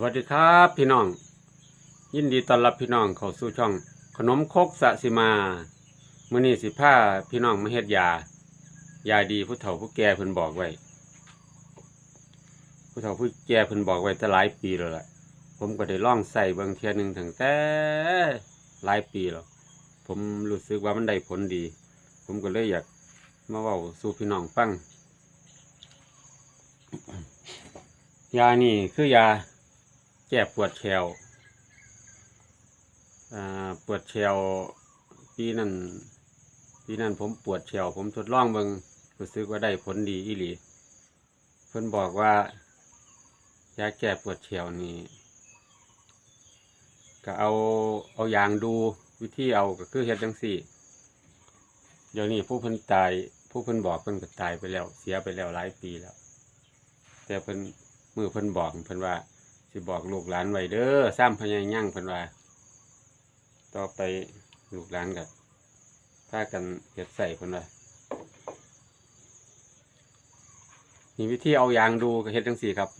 สวัสดีครับพี่น้อง ยินดีต้อนรับพี่น้องเข้าสู่ช่อง ขนมคกสะสิมามื้อนี้สิพาพี่น้องมาเฮ็ดยา ยาดีผู้เฒ่าผู้แก่เพิ่นบอกไว้ ผู้เฒ่าผู้แก่เพิ่นบอกไว้แต่หลายปีแล้วล่ะ ผมก็ได้ล่องใส่เบิ่งเทื่อหนึงตั้งแต่หลายปีแล้ว ผมรู้สึกว่ามันได้ผลดี ผมก็เลยอยากมาเว้าสู่พี่น้องฟังยานี่คือยา แก้ปวดแขวปวดแขวปีนั้นปีนั้นผมปวดแขวผมทดลองเบิงรู้สึกว่าได้ผลดีอีหลีเพิ่นบอกว่ายาแก้ปวดแขวนี่ก็เอาเอายางดูวิธีเอาก็คือเฮ็ดจังซี่ เดี๋ยวนี้ผู้เพิ่นตาย ผู้เพิ่นบอกเพิ่นก็ตายไปแล้ว เสียไปแล้วหลายปีแล้ว แต่เพิ่นมือเพิ่นบอกเพิ่นว่า สิบอกลูกหลานไว้เด้อซ้ำพญายั่งเพิ่นว่า ต่อไปลูกหลานกับพากันเฮ็ดใส่เพิ่นว่ามีวิธีเอายางดูก็เฮ็ดจังซี่ครับ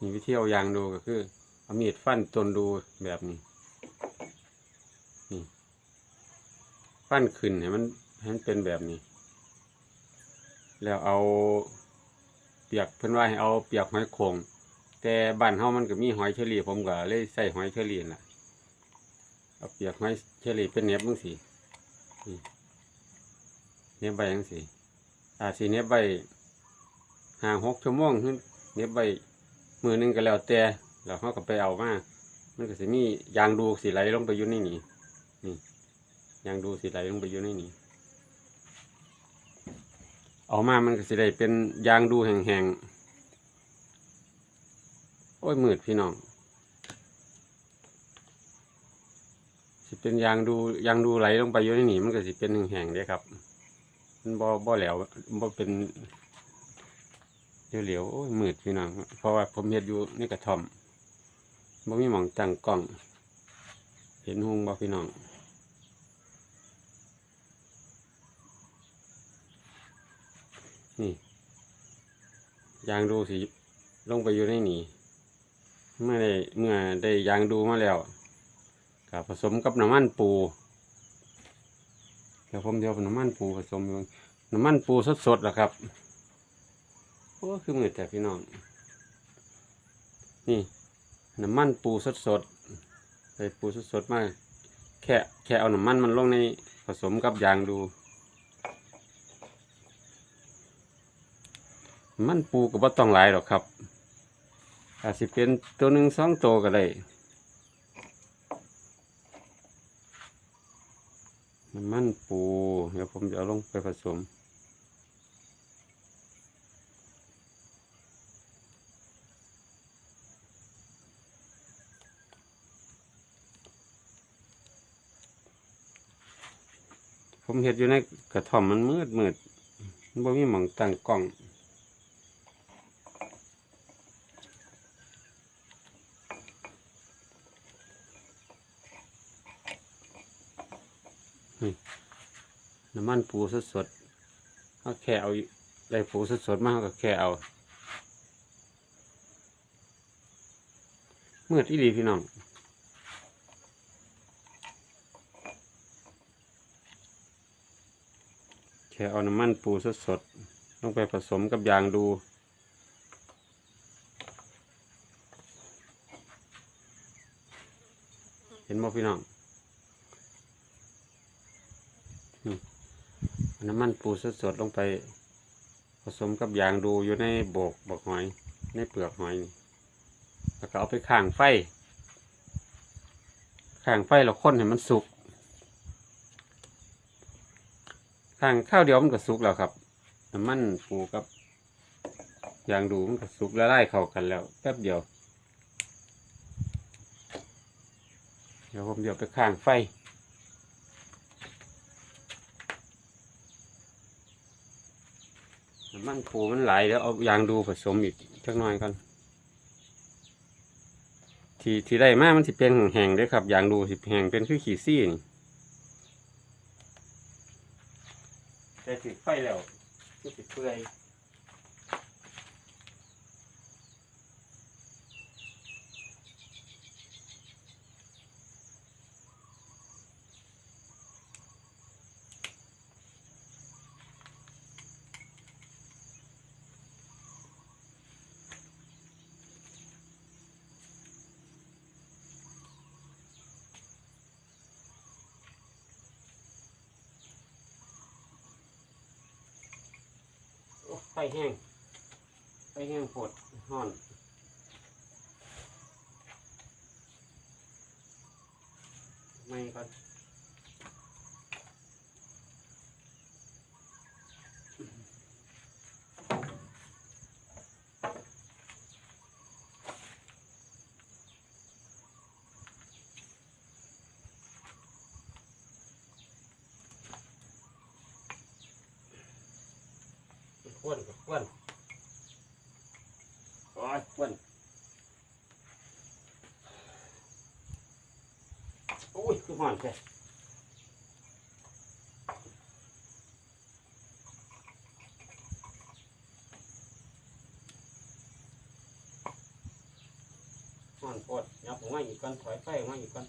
มีวิธีเอายางดูก็คือเอามีดฟันตนดูแบบนี้นี่ฟันขึ้นให้มันให้มันเป็นแบบนี้ แล้วเอา ปียกเพิ่นว่าให้เอาเปียกหอยโขงแต่บ้านเฮามันก็มีหอยเชอรี่ผมก็เลยใส่หอยเชอรี่น่ะเอาเปียกหอยเชอรี่เป็นเน็บจังซี่นี่เน็บใบจังซี่อาสิเน็บใบห้างหกชั่วโมงขึ้นเน็บใบมือหนึงก็แล้วแต่แล้วเฮาก็ไปเอามามันก็สิมียางดูสิไหลลงไปอยู่ในนี่นี่ยางดูสิไหลลงไปอยู่ในนี่ ออกมามันก็สิได้เป็นยางดูแห้งๆ โอ้ยมืดพี่น้อง สิเป็นยางดูยางดูไหลลงไปอยู่ในนี่มันก็สิเป็นแห้งๆเด้ครับ มันบ่บ่แหลวบ่เป็นเหลวๆโอ้ยมืดพี่น้อง เพราะว่าผมเฮ็ดอยู่ในกระท่อมบ่มีหม่องตั้งกล้อง เห็นหุงบ่พี่น้อง ยางดูสิลงไปอยู่ในนี่เมื่อได้เมื่อได้ยางดูมาแล้วกับผสมกับน้ำมันปูเดี๋ยวผมเดี๋ยวน้ำมันปูผสมอยู่น้ำมันปูสดๆแหละครับโอ้คือมือแต่พี่น้องนี่น้ำมันปูสดๆใส่ปูสดๆมากแค่แค่เอาน้ำมันมันลงในผสมกับยางดู มันปูก็บ่ต้องหลายหรอกครับ อาจสิเป็นตัวหนึ่งสองตัวก็ได้มันปู เดี๋ยวผมจะเอาลงไปผสม ผมเห็ดอยู่ในกระท่อมมันมืดมืดมันบ่มีหมองตั้งกล้อง น้ำมันปูสดสดๆเขาแค่เอาได้ปูสดสดๆมาเขาก็แค่เอาเมื่อที่ดีพี่น้องแค่เอาน้ำมันปูสดสดๆลงไปผสมกับยางดูเห็นบ่พี่น้อง น้ำมันปูสดๆลงไป ผสมกับยางดูอยู่ในโบกบอกหอย ในเปลือกหอยนี่แล้วก็เอาไปข้างไฟข้างไฟเราค้นให้มันสุกข้างข้าวเดียวมันก็สุกแล้วครับน้ำมันปูกับยางดูมันก็สุกและลายเข้ากันแล้วแป๊บเดียว เดี๋ยวผมเดี๋ยวไปข้างไฟ ผูมันไหลแล้วเอายางดูผสมอีกสักหน่อยก่อนทีทีได้มามันสิเป็นแห่งเลยครับยางดูสิแห่งเป็นคือขี้ซี่นี่แต่ติดไฟแล้วก็สิเปื่อย แห้ง ไฟแห้งโพดห้อนไม่ก็ควนกับค วนโอ้ยวนโอ้ยคือห่อนแค่ห่อนโพดยับออกมาอีกก่อนถอยไฟออกมาอีกก่อน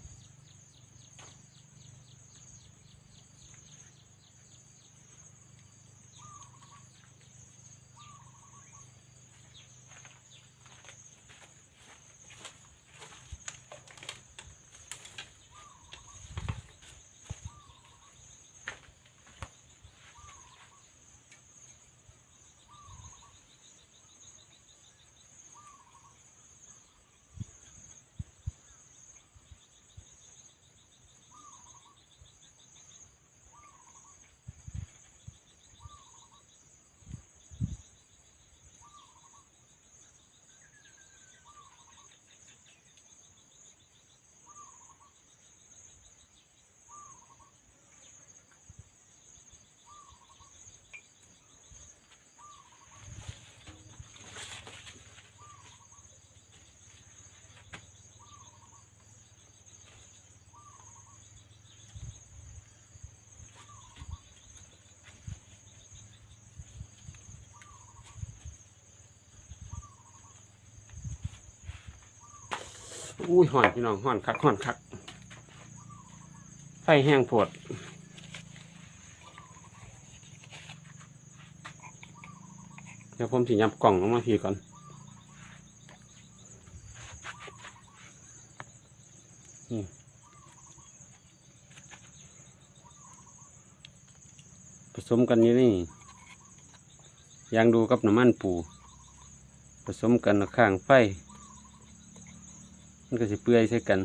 อุ้ยห่อนพี่น้องห่อนคักห่อนคัก ไฟแห้งโพดเดี๋ยวผมสิยับกล่องลงมาพี่ก่อนนี่ผสมกันอยู่นี่ยางดูกับน้ำมันปู ผสมกันข้างไฟ มันก็สิเปื่อยใช่กัน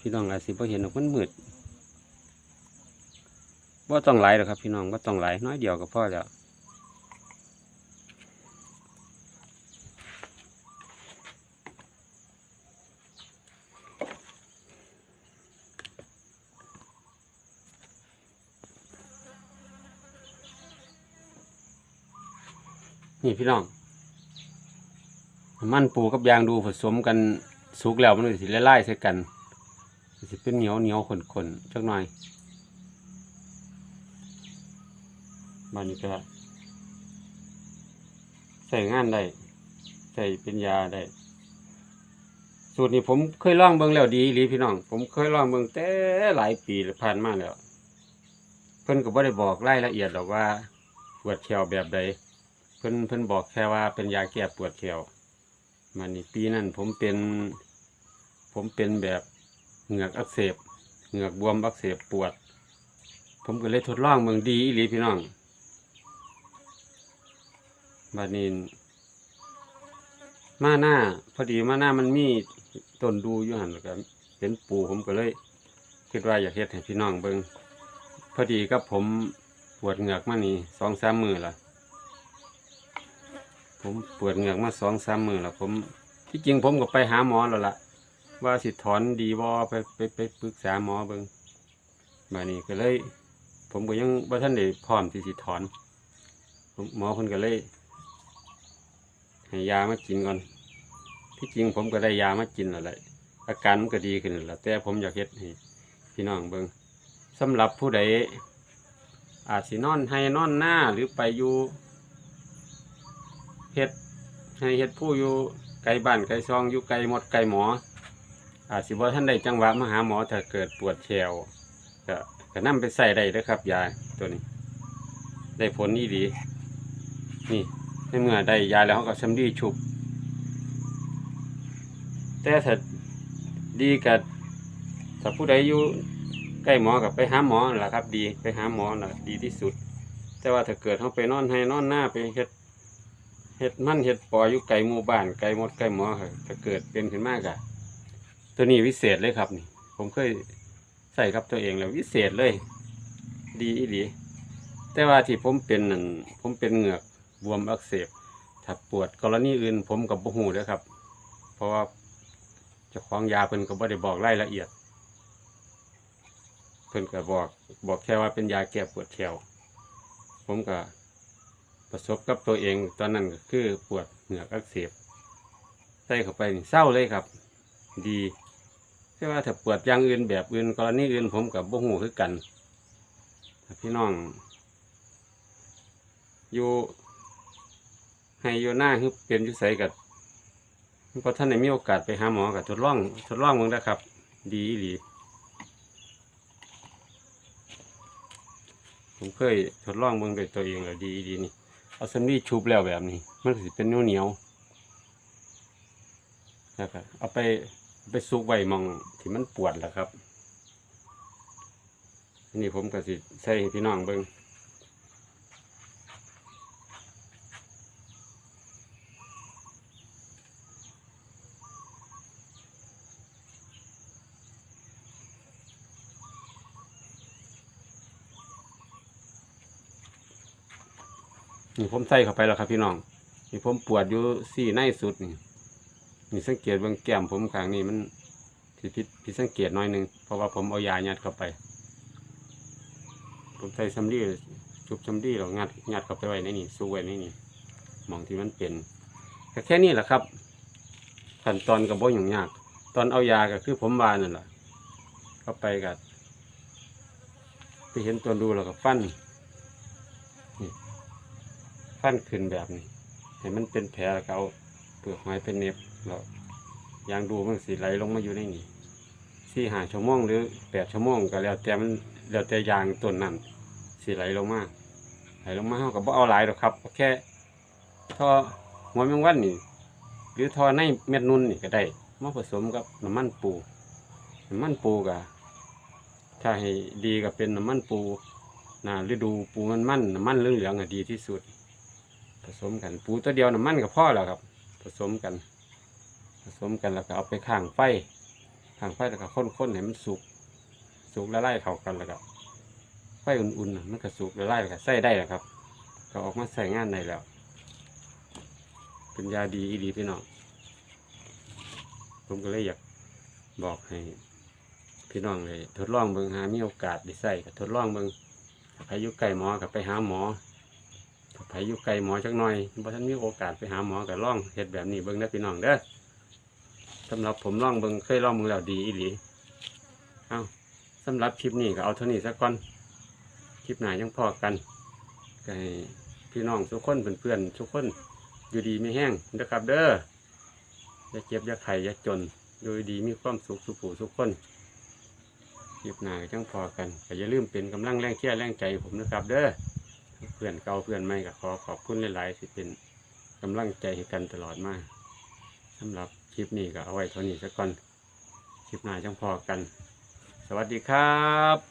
พี่น้องอาจสิพอเห็นออกมันมืดว่าต้องหลายหรอกครับ พี่น้องว่าต้องหลายน้อยเดียวก็พอแล้ว นี่พี่น้องมันปูกับยางดูผสมกันสุกแล้วมันสิละลายใส่กันมันสิเป็นเหนียวเหนียวขนขนจักหน่อยบานก็ใส่งานได้ใส่เป็นยาได้สูตรนี้ผมเคยลองเบิ่งแล้วดีอีหลีพี่น้อง ผมเคยลองเบิ่งแต่หลายปีผ่านมาแล้ว เพิ่นก็บ่ได้บอกรายละเอียดหรอกว่าปวดแขวแบบใด เพิ่นเพิ่นบอกแค่ว่าเป็นยาแก้ปวดแขวมันนี่ปีนั้นผมเป็น ผมเป็นแบบเหงือกอักเสบ เหงือกบวมอักเสบปวด ผมก็เลยทดลองเมืองดีอีหลีพี่น้องบัดนี้มาหน้า พอดีมาหน้ามันมีต้นดูอยู่หันแล้วก็เป็นปูผมก็เลยคิดว่าอยากเฮ็ดให้พี่น้องเบิ่งพอดีกับผมปวดเหงือกมานี่สองสามมือละ ผมปวดเหงือกมาสองสามมือแล้วผมที่จริงผมก็ไปหาหมอแล้วล่ะ ว่าสิถอนดีบ่ไปไปไปปรึกษาหมอเบิงมานี่ก็เลย ผมก็ยังบ่ท่านได้พร้อมที่สิถอนผมหมอคนก็เลยให้ยามากินก่อน ที่จริงผมก็ได้ยามากินแล้วแหละอาการมันก็ดีขึ้นแล้วแต่ผมอยากเฮ็ดให้พี่น้องเบิงสำหรับผู้ใดอาจสินอนให้นอนหน้าหรือไปอยู่ เฮ็ดให้เฮ็ดผู้อยู่ไกลบ้านไกลซองอยู่ไกลหมดไกลหมอ อาจสิบ่ท่านได้จังหวะมาหาหมอถ้าเกิดปวดแขวก็ก็นำไปใส่ได้เด้อครับยาตัวนี้ ได้ผลนี่ดี นี่ในเมื่อได้ยาแล้วเขาก็สำลีชุบ แต่ถ้าดีกับถ้าผู้ใดอยู่ใกล้หมอกับไปหาหมอนั่นล่ะครับ ดีไปหาหมอน่ะดีที่สุด แต่ว่าถ้าเกิดเขาไปนอนให้นอนหน้าไปเฮ็ด เฮ็ดมันเฮ็ดปออยู่ไกลหมู่บ้านไกลมดไกลหมอครับถ้าเกิดเป็นขึ้นมากอะตัวนี้วิเศษเลยครับนี่ ผมเคยใส่กับตัวเองแล้ววิเศษเลย ดีอีหลีแต่ว่าที่ผมเป็นนั่นผมเป็นเหงือกบวมอักเสบถ้าปวดกรณีอื่นผมกับบ่ฮู้เด้อครับ เพราะว่าเจ้าของยาเพิ่นก็บ่ได้บอกรายละเอียด เพิ่นก็บอกบอกแค่ว่าเป็นยาแก้ปวดแขวผมก็ ประสบกับตัวเองตอนนั้นก็คือปวดเหงือกอักเสบใส่เข้าไปนี่เศร้าเลยครับ ดีแต่ว่าถ้าปวดอย่างอื่นแบบอื่นกรณีอื่นผมกับบ่ฮู้คือกันพี่น้อง อยู่ให้อยู่หน้าคือเป็นอยู่ไสกับเพราะท่านได้มีโอกาสไปหาหมอกับทดลองทดลองมึงนะครับ ดีอีหลีผมเคยทดลองเบิ่งด้วยตัวเองแล้วดีดีนี่ เอาสำลีชุบแล้วแบบนี้ มันก็สิเป็นเหนียวเหนียวๆแล้วก็เอาไปเอาไปซุกไว้มองที่มันปวดแหละครับอันนี้ผมก็สิใส่พี่น้องเบิ้ง นี่ผมใส่เข้าไปแล้วครับพี่น้องนี่ผมปวดอยู่สี่ในสุดนี่นี่สังเกตเบิ่งแก้มผมข้างนี้มันผิดผิดสังเกตหน้อยหนึ่งเพราะว่าผมเอายายัดเข้าไป ผมใส่ซัมดี้ชุบซัมดี้แล้วงัดงัดเข้าไปไว้ในนี่สู้ไว้ในนี่มองที่มันเป็นก็แค่นี้แหละครับขั้นตอนกับบ่ยุ่งยาก ตอนเอายาก็คือผมวานั่นแหละเข้าไปกับไปเห็นตัวดูแล้วก็ฟันนี่ ฟันขึ้นแบบนี้ให้มันเป็นแผลแล้วก็เอาเปลือกหอยเป็นเน็บแล้วยางดูมันสีไหลลงมาอยู่ในนี่สี่หาชั่วโมงหรือแปดชั่วโมงก็แล้วแต่มันแล้วแต่ยางต้นนั้นสีไหลลงมาไหลลงมาเขาก็บ่เอาหลายหรอกครับแค่ท่อหัวแมงวันนี่ หรือทอในเม็ดนุ่นนี่ก็ได้มาผสมกับน้ำมันปูน้ำมันปูก็ถ้าให้ดีก็เป็นน้ำมันปูนะฤดูปูมันมันน้ำมันเหลืองๆอะดีที่สุด ผสมกันปูตัวเดียวน้ำมันก็พอแล้วครับ ผสมกัน ผสมกันแล้วก็เอาไปข้างไฟข้างไฟแล้วก็ค้นๆให้มันสุกสุกละลายเข้ากันแล้วก็ไฟอุ่นๆน่ะมันก็สุกละลายแล้วก็ใส่ได้แล้วครับ ก็ออกมาใส่งานได้แล้ว เป็นยาดีอีดีพี่น้องผมก็เลยอยากบอกให้พี่น้องเลยทดลองเบิ่งหามีโอกาสได้ใส่ก็ทดลองเบิ่งถ้าใครอยู่ไกลหมอก็ไปหาหมอ ถ้าใครอยู่ไกลหมอจักหน่อยบ่ท่านมีโอกาสไปหาหมอก็ลองเฮ็ดแบบนี้เบิ่งเด้พี่น้องเด้อสำหรับผมลองเบิ่งเคยลองเบิ่งแล้วดีอีหลีเอาสำหรับคลิปนี้ก็เอาเท่านี้สักก่อนคลิปหน้ายังพอกันก็ให้พี่น้องทุกคนเพื่อนๆทุกคนอยู่ดีไม่แห้งนะครับ เด้ออย่าเจ็บอย่าไข้อย่าจนอยู่ดีมีความสุขสุขผู้สุขคนคลิปหน้าจังพอกันก็อย่าลืมเป็นกำลังแรงเชียร์แรงใจผมนะครับ เด้อ เพื่อนเก่าเพื่อนใหม่ก็ขอขอบคุณหลายๆที่เป็นกำลังใจให้กันตลอดมาสำหรับคลิปนี้ก็เอาไว้เท่านี้สักก่อนคลิปหน้าจังพอกัน สวัสดีครับ